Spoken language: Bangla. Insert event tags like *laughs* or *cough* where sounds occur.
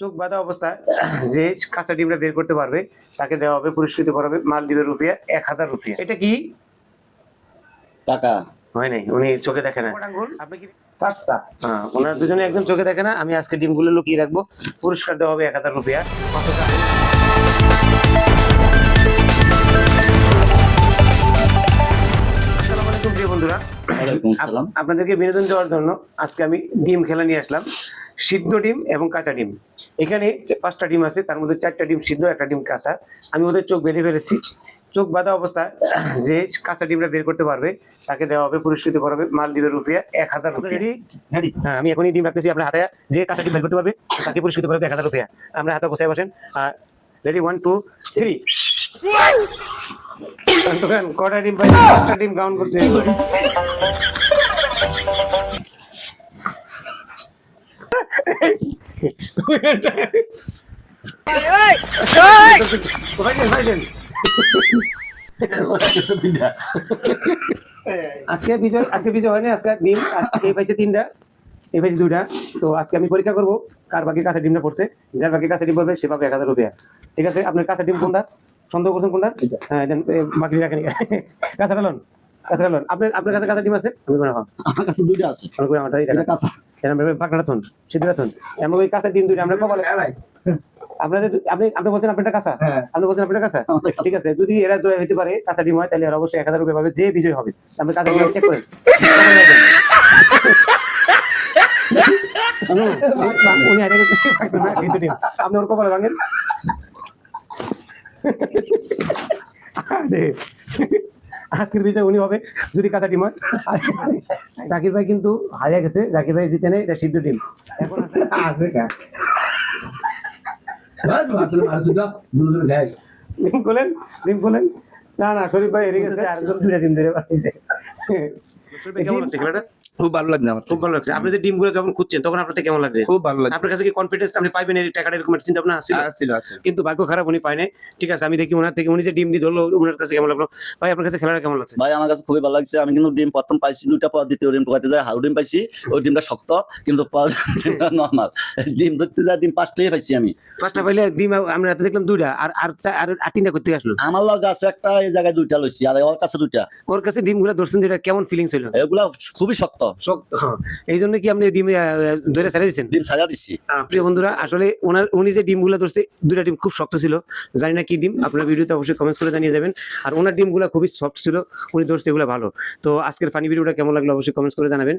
চোখ বাঁধা অবস্থায় যে কাঁচা ডিমটা বের করতে পারবে তাকে দেওয়া হবে পুরস্কৃত করা হবে মালদ্বীপের রুপিয়া এক হাজার রুপিয়া। এটা কি? টাকা। হয় নাই উনি চোখে দেখে না। পাঁচটা। হ্যাঁ ওনারা দুজনে একদম চোখে দেখে না আমি আজকে ডিমগুলো লুকিয়ে রাখব পুরস্কার দেওয়া হবে এক হাজার রুপিয়া। আসসালামু আসসালাম। আপনাদেরকে বিনোদন দেওয়ার জন্য আজকে আমি ডিম খেলা নিয়ে আসলাম। সিদ্ধ ডিম এবং কাঁচা ডিম। এখানে পাঁচটা ডিম আছে তার মধ্যে চারটা ডিম সিদ্ধ একটা ডিম কাঁচা। আমি ওদের চোখ বেঁধে ফেলেছি। চোখ বাঁধা অবস্থায় *clears throat* যে কাঁচা ডিমটা বের করতে পারবে তাকে দেওয়া হবে পুরস্কৃত করা হবে মালদ্বীপের রুপিয়া এক হাজার রুপিয়া। হ্যাঁ আমি এখনই ডিম রাখতেছি আপনার হাতে। যে কাঁচা ডিম বের করতে পারবে তাকে পুরস্কৃত করবে এক হাজার রুপিয়া। আমরা হাতে বসে বসেন। রেডি ওয়ান টু থ্রি কটা ডিম পাই পাঁচটা ডিম কাউন্ট করতে আজকে বিজয় আজকে বিজয় হয়নি আজকে ডিম এই পাইছে তিনটা এই পাইছে দুইটা। তো আজকে আমি পরীক্ষা করব কার বাকি কাঁচা ডিমটা পড়ছে। যার বাকি কাঁচা ডিম পড়বে সে পাবে এক হাজার রুপিয়া। ঠিক আছে? আপনার কাঁচা ডিম কোনটা? সন্দেহ করছেন কোনটা? হ্যাঁ বাকি রাখেন। কাঁচা ডালন কাঁচা ডালন আপনার আপনার কাছে কাঁচা ডিম আছে? আমি আমার কাছে দুইটা আছে। আমরা থন সিদ্ধরা থন আমরা ওই কাঁচা ডিম দুইটা আমরা কপালে আপনাদের আপনি আপনি বলছেন আপনারটা কাঁচা হ্যাঁ। আপনি বলছেন আপনারটা কাঁচা ঠিক আছে যদি এরা জয় হতে পারে কাঁচা ডিম হয় তাহলে এরা অবশ্যই এক হাজার পাবে যে বিজয় হবে। আপনি কাঁচা ডিম চেক করেন। উনি। আপনি ওর কপালে ভাঙেন। আরে, আজকের বিজয় উনি হবে যদি কাঁচা ডিম হয়। জাকির ভাই কিন্তু হারিয়ে গেছে। জাকির ভাই জিতে নেই এটা সিদ্ধ ডিম। এখন আছে আছে ডিম খোলেন ডিম খোলেন। না না শরীফ ভাই হেরে গেছে। আরেকজন দুইটা ডিম ধরে পাঠিয়েছে। খুব ভালো লাগছে আমার খুব ভালো লাগছে। আপনি যে ডিমগুলো যখন খুঁজছেন তখন আপনার কেমন লাগছে? খুব ভালো লাগছে। আপনার কাছে কি কনফিডেন্স আপনি পাইবেন এই টাকাটা এরকম একটা চিন্তা ভাবনা আসছিল আসছিল। কিন্তু ভাগ্য খারাপ উনি পায় নাই। ঠিক আছে আমি দেখি ওনার থেকে উনি যে ডিম দিয়ে ধরলো ওনার কাছে কেমন লাগল? ভাই আপনার কাছে খেলাটা কেমন লাগছে? ভাই আমার কাছে খুবই ভালো লাগছে। আমি কিন্তু ডিম প্রথম পাইছি দুইটা পর দ্বিতীয় ডিম ঢোকাতে যায় হাউ ডিম পাইছি ওই ডিমটা শক্ত কিন্তু নর্মাল *laughs* ডিম ধরতে যায় ডিম পাঁচটাই পাইছি আমি। ফার্স্টটা পাইলে ডিম আমরা রাতে দেখলাম দুইটা আর আর আর আর তিনটা করতে আসলো। আমার লগে আছে একটা এই জায়গায় দুইটা লইছি আর ওর কাছে দুইটা। ওর কাছে ডিমগুলো ধরছেন যেটা কেমন ফিলিংস হলো এগুলা খুবই শক্ত। শক্ত এই জন্য কি আপনি ডিম ধরে ছেড়ে দিচ্ছেন? ডিম সাজা দিচ্ছি। প্রিয় বন্ধুরা আসলে ওনার উনি যে ডিমগুলো ধরছে দুটা ডিম খুব শক্ত ছিল। জানি না কি ডিম আপনার ভিডিওতে অবশ্যই কমেন্টস করে জানিয়ে যাবেন। আর ওনার ডিমগুলো খুবই সফট ছিল উনি ধরছে এগুলো ভালো। তো আজকের ফানি ভিডিওটা কেমন লাগল অবশ্যই কমেন্টস করে জানাবেন।